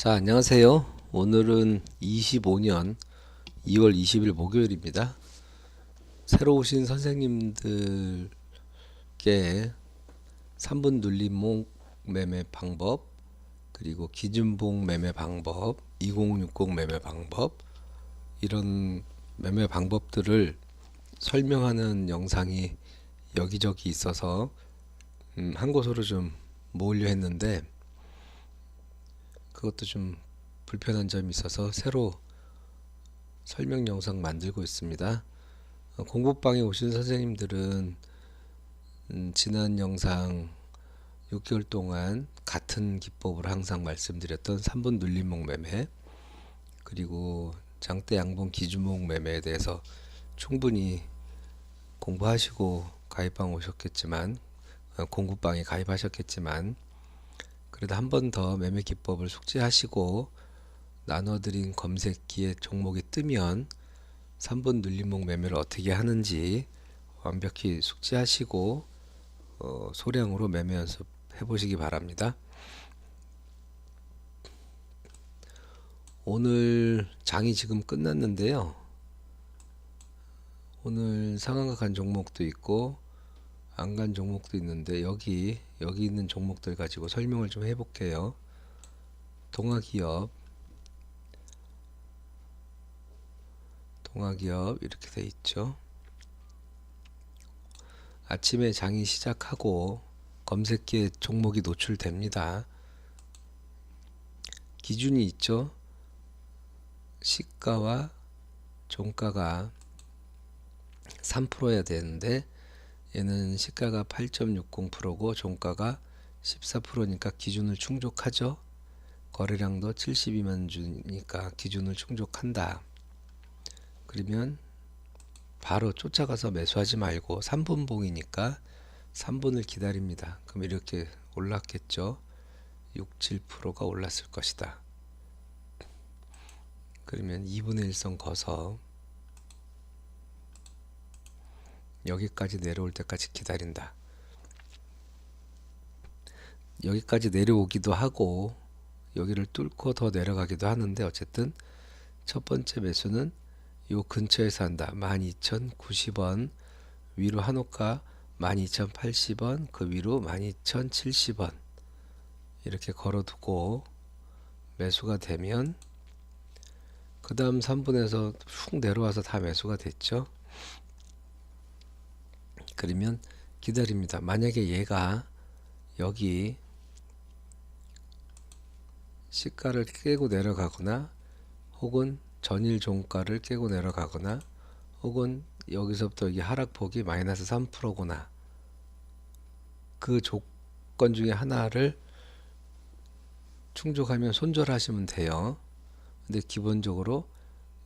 자, 안녕하세요. 오늘은 25년 2월 20일 목요일입니다. 새로 오신 선생님들께 3분 눌림목 매매 방법, 그리고 기준봉 매매 방법, 2060 매매 방법, 이런 매매 방법들을 설명하는 영상이 여기저기 있어서 음, 한 곳으로 좀 모으려 했는데 그것도 좀 불편한 점이 있어서 새로 설명 영상 만들고 있습니다. 어, 공부방에 오신 선생님들은 음, 지난 영상 6개월 동안 같은 기법을 항상 말씀드렸던 3분 눌림목 매매 그리고 장대 양봉 기준목 매매에 대해서 충분히 공부하시고 가입방 오셨겠지만 어, 공부방에 가입하셨겠지만 그래도 한 번 더 매매 기법을 숙지하시고 나눠드린 검색기에 종목이 뜨면 3분 눌림목 매매를 어떻게 하는지 완벽히 숙지하시고 어, 소량으로 매매 연습 해보시기 바랍니다. 오늘 장이 지금 끝났는데요. 오늘 상한가 간 종목도 있고 안 간 종목도 있는데 여기 여기 있는 종목들 가지고 설명을 좀 해볼게요. 동아기업 동아기업 이렇게 돼 있죠. 아침에 장이 시작하고 검색기에 종목이 노출됩니다. 기준이 있죠. 시가와 종가가 3%여야 되는데 얘는 시가가 8.60%고 종가가 14%니까 기준을 충족하죠. 거래량도 72만 주니까 기준을 충족한다. 그러면 바로 쫓아가서 매수하지 말고 3분 봉이니까 3분을 기다립니다. 그럼 이렇게 올랐겠죠. 6, 7%가 올랐을 것이다. 그러면 2분의 1선 거서 여기까지 내려올 때까지 기다린다. 여기까지 내려오기도 하고 여기를 뚫고 더 내려가기도 하는데 어쨌든 첫 번째 매수는 요 근처에서 한다. 12,090원 위로 한호가 12,080원 그 위로 12,070원 이렇게 걸어두고 매수가 되면 그 다음 3분에서 훅 내려와서 다 매수가 됐죠. 그러면 기다립니다. 만약에 얘가 여기 시가를 깨고 내려가거나 혹은 전일 종가를 깨고 내려가거나 혹은 여기서부터 여기 하락폭이 마이너스 3%구나 그 조건 중에 하나를 충족하면 손절하시면 돼요. 근데 기본적으로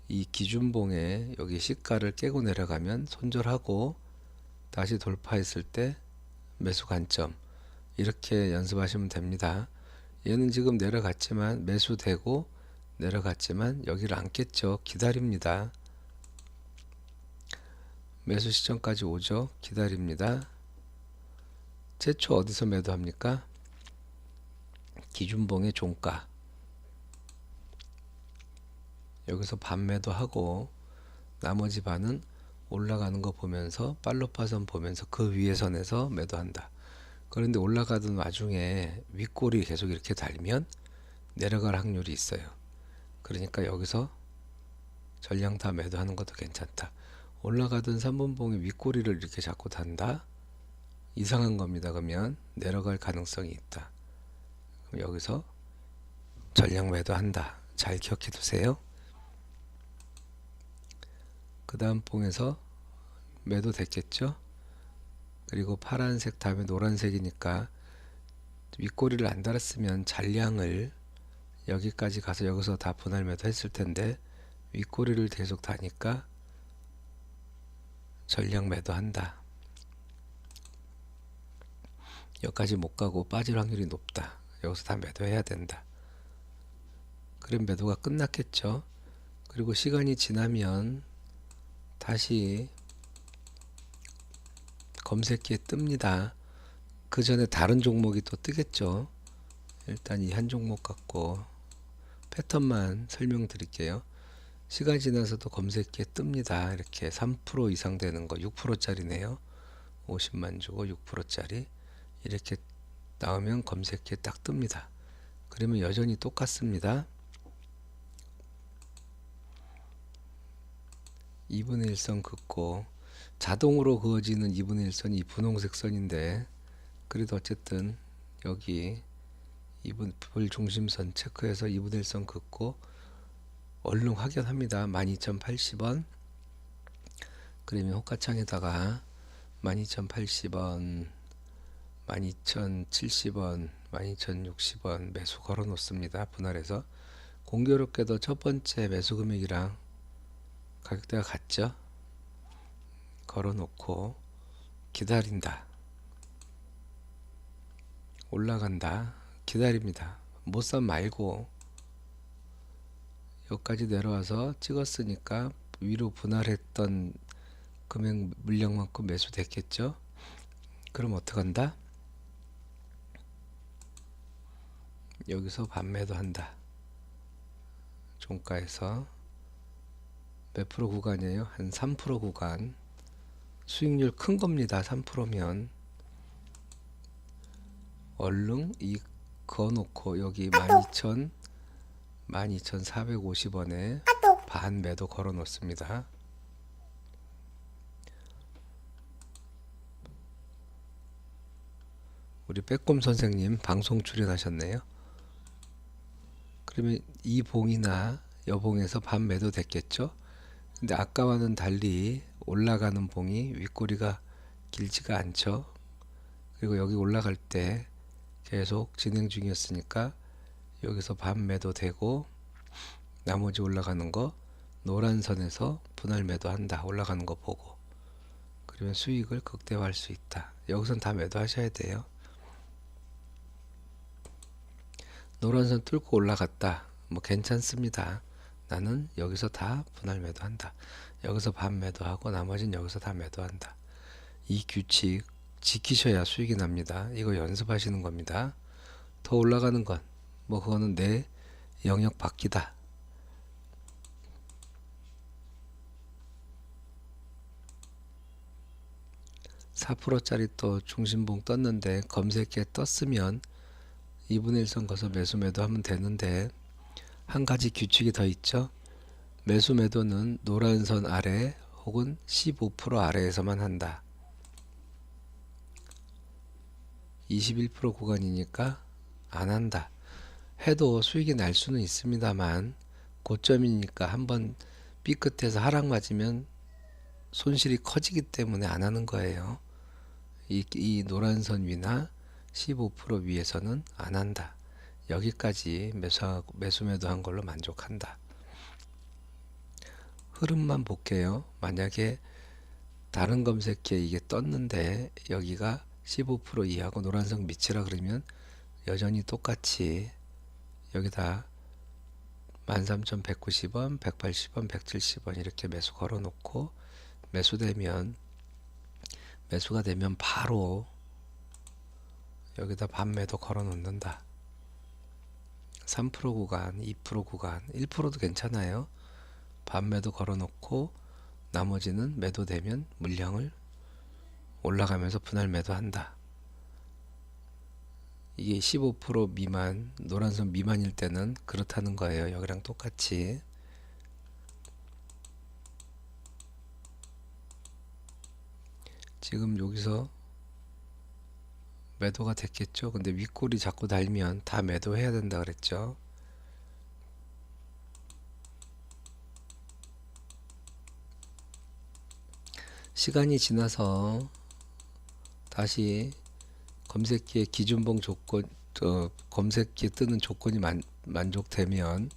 이 기준봉에 여기 시가를 깨고 내려가면 손절하고 다시 돌파했을 때 매수 관점 이렇게 연습하시면 됩니다. 얘는 지금 내려갔지만 매수되고 내려갔지만 여기를 안 깼죠. 기다립니다. 매수 시점까지 오죠. 기다립니다. 최초 어디서 매도합니까? 기준봉의 종가 여기서 반매도 하고 나머지 반은 올라가는 거 보면서 팔로파선 보면서 그 위에 선에서 매도한다. 그런데 올라가던 와중에 윗골이 계속 이렇게 달면 내려갈 확률이 있어요. 그러니까 여기서 전량 다 매도하는 것도 괜찮다. 올라가던 3분봉의 윗꼬리를 이렇게 잡고 단다. 이상한 겁니다. 그러면 내려갈 가능성이 있다. 그럼 여기서 전량 매도한다. 잘 기억해 두세요. 그 다음 봉에서 매도 됐겠죠? 그리고 파란색 다음에 노란색이니까 윗꼬리를 안 달았으면 잔량을 여기까지 가서 여기서 다 분할 매도 했을 텐데 윗꼬리를 계속 다니까 전량 매도한다. 여기까지 못 가고 빠질 확률이 높다. 여기서 다 매도해야 된다. 그럼 매도가 끝났겠죠. 그리고 시간이 지나면 다시 검색기에 뜹니다. 그 전에 다른 종목이 또 뜨겠죠. 일단 이 한 종목 갖고 패턴만 설명드릴게요. 시간 지나서도 검색기에 뜹니다. 이렇게 3% 이상 되는 거 6%짜리네요. 50만 주고 6%짜리 이렇게 나오면 검색기에 딱 뜹니다. 그러면 여전히 똑같습니다. 2분의 1선 긋고 자동으로 그어지는 2분의 1선이 이 분홍색 선인데 그래도 어쨌든 여기 2분 불 중심선 체크해서 2분의 1선 긋고 얼른 확연합니다. 12,080원 그러면 호가창에다가 12,080원 12,070원 12,060원 매수 걸어 놓습니다. 분할해서 공교롭게도 첫 번째 매수 금액이랑 가격대가 같죠? 걸어 놓고 기다린다. 올라간다. 기다립니다. 못 산 말고 여기까지 내려와서 찍었으니까 위로 분할했던 금액 물량만큼 매수됐겠죠? 그럼 어떡한다? 여기서 반매도 한다. 종가에서 몇 프로 구간이에요? 한 3% 구간. 수익률 큰 겁니다. 3%면 얼른 이 그어놓고 여기 12,000 12,450원에 반 매도 걸어 놓습니다. 우리 빼꼼 선생님 방송 출연하셨네요. 그러면 이 봉이나 여봉에서 반 매도 됐겠죠? 근데 아까와는 달리 올라가는 봉이 윗꼬리가 길지가 않죠. 그리고 여기 올라갈 때 계속 진행 중이었으니까 여기서 반 매도 되고 나머지 올라가는 거 노란 선에서 분할 매도 한다. 올라가는 거 보고. 그러면 수익을 극대화할 수 있다. 여기선 다 매도하셔야 돼요. 노란 선 뚫고 올라갔다. 뭐 괜찮습니다. 나는 여기서 다 분할 매도한다. 여기서 반 매도하고 나머지는 여기서 다 매도한다. 이 규칙 지키셔야 수익이 납니다. 이거 연습하시는 겁니다. 더 올라가는 건 뭐 그거는 내 영역 밖이다. (4%짜리) 또 중심봉 떴는데 검색에 떴으면 2분의 1선 거서 매수 매도 하면 되는데 한 가지 규칙이 더 있죠. 매수 매도는 노란 선 아래 혹은 15% 아래에서만 한다. 21% 구간이니까 안 한다. 해도 수익이 날 수는 있습니다만 고점이니까 한번 삐끗해서 하락 맞으면 손실이 커지기 때문에 안 하는 거예요. 이, 이 노란 선 위나 15% 위에서는 안 한다. 여기까지 매수 매수 매도 한 걸로 만족한다. 흐름만 볼게요. 만약에 다른 검색기에 이게 떴는데 여기가 15% 이하고 노란색 밑이라 그러면 여전히 똑같이 여기다 13,190원, 180원, 170원 이렇게 매수 걸어 놓고 매수되면 매수가 되면 바로 여기다 반매도 걸어 놓는다. 3% 구간, 2% 구간, 1%도 괜찮아요. 반매도 걸어 놓고 나머지는 매도되면 물량을 올라가면서 분할 매도한다. 이게 15% 미만, 노란선 미만일 때는 그렇다는 거예요. 여기랑 똑같이. 지금 여기서 매도가 됐겠죠. 근데 윗골이 자꾸 달면 다 매도해야 된다 그랬죠. 시간이 지나서 다시 검색기에 기준봉 조건 어, 검색기에 뜨는 조건이 만, 만족되면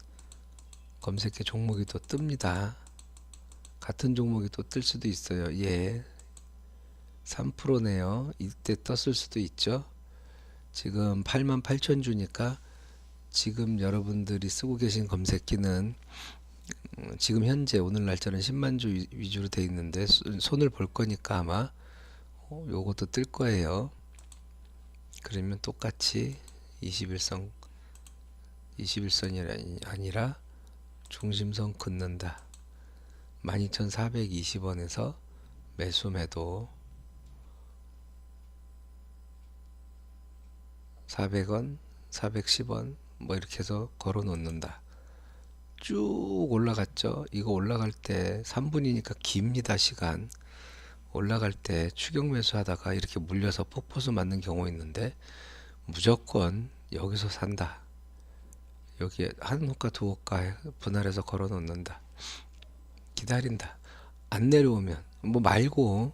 검색기 종목이 또 뜹니다. 같은 종목이 또 뜰 수도 있어요. 예. 3%네요. 이때 떴을 수도 있죠. 지금 8만 8천 주니까 지금 여러분들이 쓰고 계신 검색기는 음, 지금 현재 오늘 날짜는 10만 주 위- 위주로 돼 있는데 수- 손을 볼 거니까 아마 어, 요것도 뜰 거예요. 그러면 똑같이 21선 21선이 아니라 중심선 긋는다. 12,420원에서 매수 매도 400원, 410원 뭐 이렇게 해서 걸어 놓는다. 쭉 올라갔죠. 이거 올라갈 때 3분이니까 깁니다, 시간. 올라갈 때 추격 매수하다가 이렇게 물려서 폭포수 맞는 경우 있는데 무조건 여기서 산다. 여기에 한 호가 두 호가 분할해서 걸어 놓는다. 기다린다. 안 내려오면 뭐 말고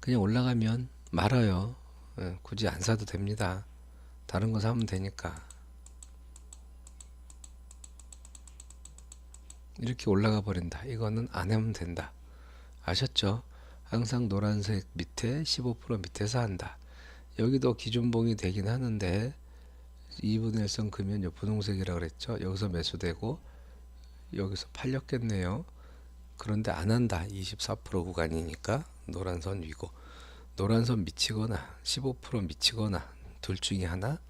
그냥 올라가면 말아요. 예, 굳이 안 사도 됩니다. 다른 거 사면 되니까. 이렇게 올라가 버린다. 이거는 안 하면 된다. 아셨죠? 항상 노란색 밑에 15% 밑에서 한다. 여기도 기준봉이 되긴 하는데 2분의 1선 그면 요 분홍색이라 그랬죠. 여기서 매수되고 여기서 팔렸겠네요. 그런데 안 한다. 24% 구간이니까 노란 선 위고 노란 선 미치거나 15% 미치거나 둘 중에 하나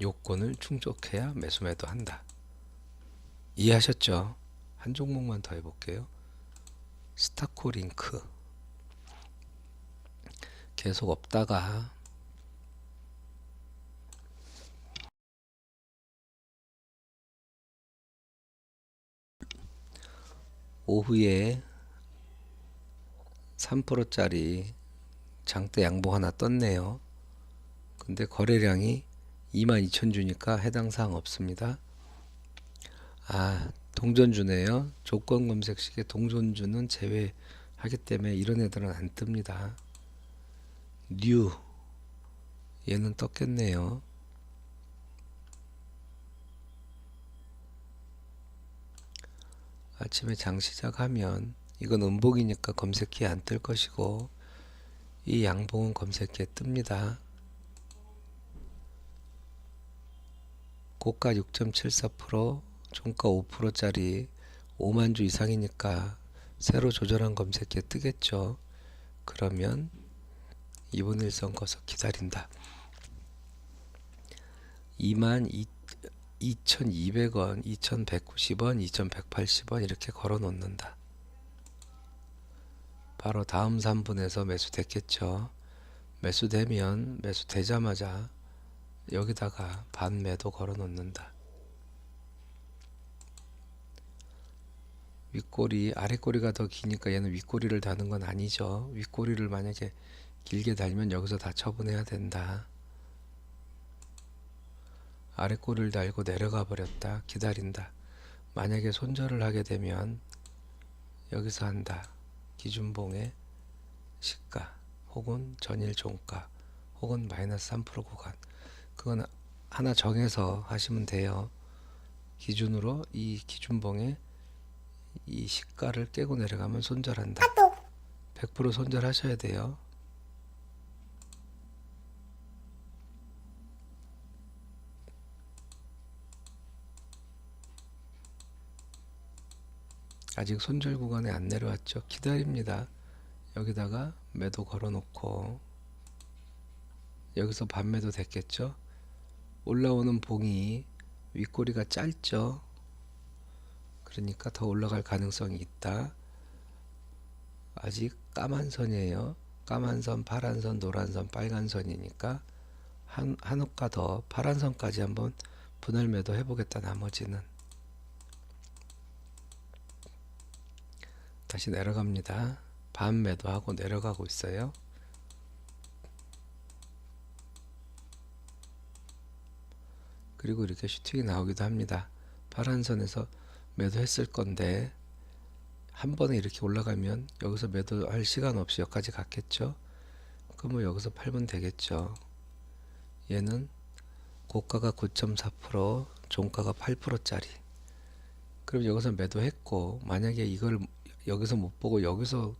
요건을 충족해야 매수 매도 한다. 이해하셨죠? 한 종목만 더 해볼게요. 스타코링크 계속 없다가 오후에 3%짜리 장대 양봉 하나 떴네요. 근데 거래량이 22,000 주니까 해당 사항 없습니다. 아, 동전주네요. 조건 검색식에 동전주는 제외하기 때문에 이런 애들은 안 뜹니다. 뉴 얘는 떴겠네요. 아침에 장 시작하면 이건 음봉이니까 검색기에 안뜰 것이고 이 양봉은 검색기에 뜹니다. 고가 6.74% 종가 5%짜리 5만 주 이상이니까 새로 조절한 검색기에 뜨겠죠. 그러면 2분 1선 거서 기다린다. 2만 2,200원, 2,190원, 2,180원 이렇게 걸어 놓는다. 바로 다음 3분에서 매수됐겠죠. 매수되면 매수되자마자 여기다가 반매도 걸어 놓는다. 윗꼬리, 아랫꼬리가 더 기니까 얘는 윗꼬리를 다는 건 아니죠. 윗꼬리를 만약에 길게 달면 여기서 다 처분해야 된다. 아랫꼬리를 달고 내려가 버렸다. 기다린다. 만약에 손절을 하게 되면 여기서 한다. 기준봉의 시가 혹은 전일 종가 혹은 마이너스 3% 구간 그건 하나 정해서 하시면 돼요. 기준으로 이 기준봉에 이 시가를 깨고 내려가면 손절한다. 100% 손절하셔야 돼요. 아직 손절 구간에 안 내려왔죠. 기다립니다. 여기다가 매도 걸어놓고 여기서 반매도 됐겠죠. 올라오는 봉이 윗꼬리가 짧죠. 그러니까 더 올라갈 가능성이 있다. 아직 까만 선이에요. 까만 선, 파란 선, 노란 선, 빨간 선이니까 한, 한 호가 더 파란 선까지 한번 분할 매도 해보겠다. 나머지는 다시 내려갑니다. 반 매도하고 내려가고 있어요. 그리고 이렇게 슈팅이 나오기도 합니다. 파란 선에서 매도했을 건데 한 번에 이렇게 올라가면 여기서 매도할 시간 없이 여기까지 갔겠죠. 그럼 뭐 여기서 팔면 되겠죠. 얘는 고가가 9.4% 종가가 8%짜리 그럼 여기서 매도했고 만약에 이걸 여기서 못 보고 여기서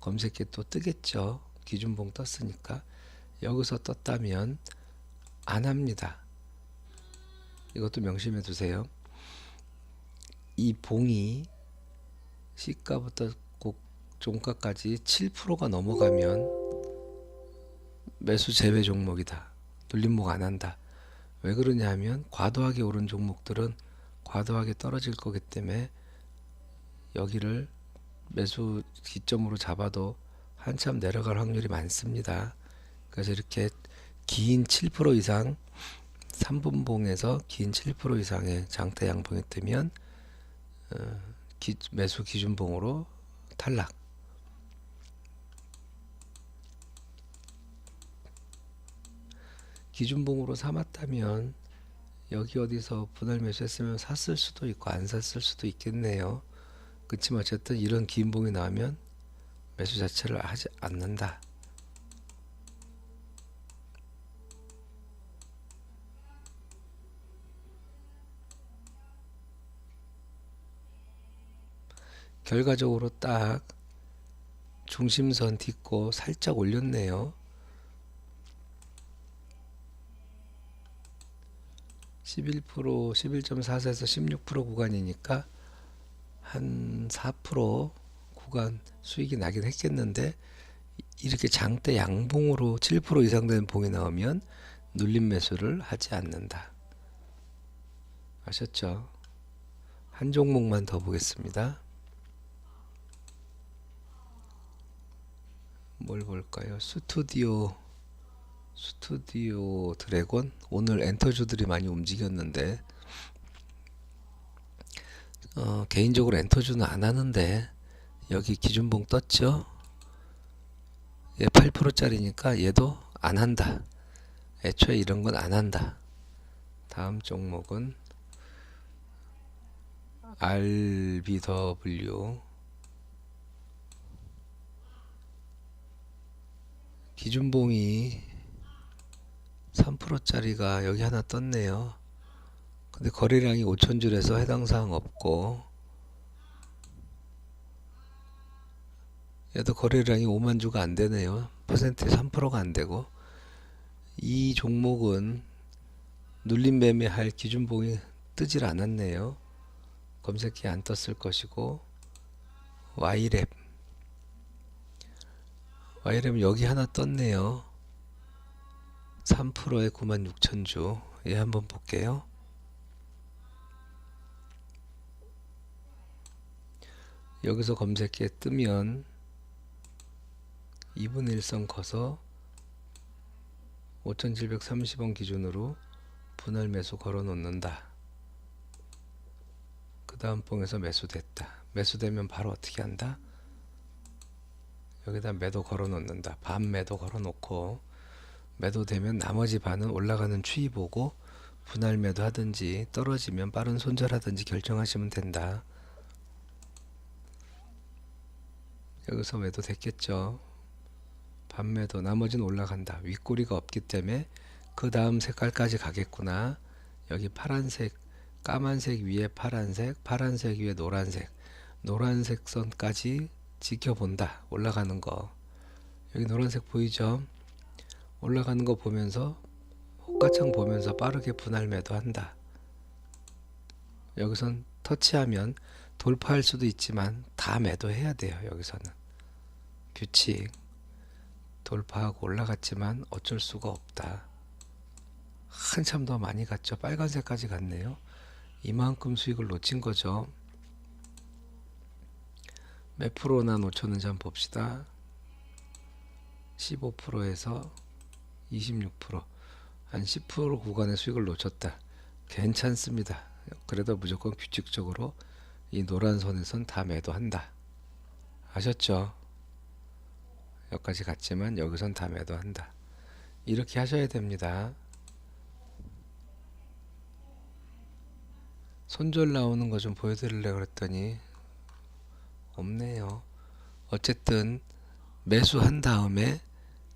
검색해 또 뜨겠죠. 기준봉 떴으니까 여기서 떴다면 안 합니다. 이것도 명심해 두세요. 이 봉이 시가부터 꼭 종가까지 7%가 넘어가면 매수 제외 종목이다. 눌림목 안 한다. 왜 그러냐 하면 과도하게 오른 종목들은 과도하게 떨어질 거기 때문에 여기를 매수 기점으로 잡아도 한참 내려갈 확률이 많습니다. 그래서 이렇게 긴 7% 이상 3분봉에서 긴 7% 이상의 장대 양봉이 뜨면 어, 기, 매수 기준봉으로 탈락. 기준봉으로 삼았다면 여기 어디서 분할 매수했으면 샀을 수도 있고 안 샀을 수도 있겠네요. 그렇지만 어쨌든 이런 긴 봉이 나오면 매수 자체를 하지 않는다. 결과적으로 딱 중심선 딛고 살짝 올렸네요. 11% 11.4에서 16% 구간이니까 한 4% 구간 수익이 나긴 했겠는데 이렇게 장대 양봉으로 7% 이상 되는 봉이 나오면 눌림 매수를 하지 않는다. 아셨죠? 한 종목만 더 보겠습니다. 뭘 볼까요? 스튜디오 스튜디오 드래곤 오늘 엔터주들이 많이 움직였는데 어, 개인적으로 엔터주는 안 하는데 여기 기준봉 떴죠? 얘 8%짜리니까 얘도 안 한다. 애초에 이런 건 안 한다. 다음 종목은 RBW 기준봉이 3%짜리가 여기 하나 떴네요. 근데 거래량이 5천 줄에서 해당 사항 없고 얘도 거래량이 5만 주가 안 되네요. 퍼센트 3%가 안 되고 이 종목은 눌림 매매할 기준봉이 뜨질 않았네요. 검색기 안 떴을 것이고 Y랩 Y랩 여기 하나 떴네요. 3%에 96,000주. 얘 한번 볼게요. 여기서 검색기에 뜨면 2분의 1선 커서 5,730원 기준으로 분할 매수 걸어 놓는다. 그 다음 봉에서 매수됐다. 매수되면 바로 어떻게 한다? 여기다 매도 걸어 놓는다. 반 매도 걸어 놓고 매도되면 나머지 반은 올라가는 추이 보고 분할 매도 하든지 떨어지면 빠른 손절 하든지 결정하시면 된다. 여기서 매도 됐겠죠. 반매도 나머지는 올라간다. 윗꼬리가 없기 때문에 그 다음 색깔까지 가겠구나. 여기 파란색, 까만색 위에 파란색, 파란색 위에 노란색, 노란색 선까지 지켜본다. 올라가는 거. 여기 노란색 보이죠? 올라가는 거 보면서 호가창 보면서 빠르게 분할 매도한다. 여기선 터치하면 돌파할 수도 있지만 다 매도해야 돼요. 여기서는 규칙 돌파하고 올라갔지만 어쩔 수가 없다. 한참 더 많이 갔죠. 빨간색까지 갔네요. 이만큼 수익을 놓친 거죠. 몇 프로나 놓쳤는지 한번 봅시다. 15%에서 26%, 한10% 구간의 수익을 놓쳤다. 괜찮습니다. 그래도 무조건 규칙적으로 이 노란 선에선 다 매도한다. 아셨죠? 여기까지 갔지만 여기선 다 매도한다. 이렇게 하셔야 됩니다. 손절 나오는 거 좀 보여드리려고 그랬더니 없네요. 어쨌든 매수한 다음에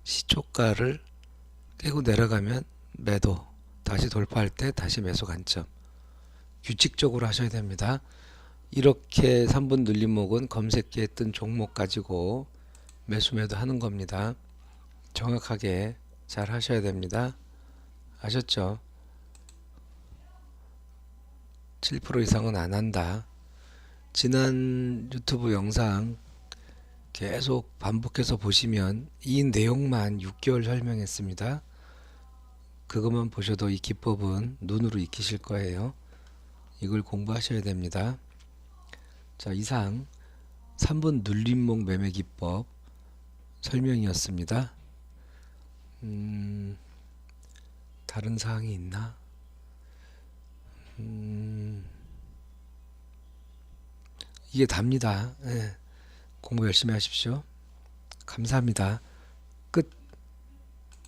시초가를 깨고 내려가면 매도 다시 돌파할 때 다시 매수 관점 규칙적으로 하셔야 됩니다. 이렇게 3분 눌림목은 검색기에 뜬 종목 가지고 매수 매도 하는 겁니다. 정확하게 잘 하셔야 됩니다. 아셨죠? 7% 이상은 안 한다. 지난 유튜브 영상 계속 반복해서 보시면 이 내용만 6개월 설명했습니다. 그것만 보셔도 이 기법은 눈으로 익히실 거예요. 이걸 공부하셔야 됩니다. 자, 이상 3번 눌림목 매매 기법 설명이었습니다. 음, 다른 사항이 있나? 음, 이게 답니다. 예, 공부 열심히 하십시오. 감사합니다.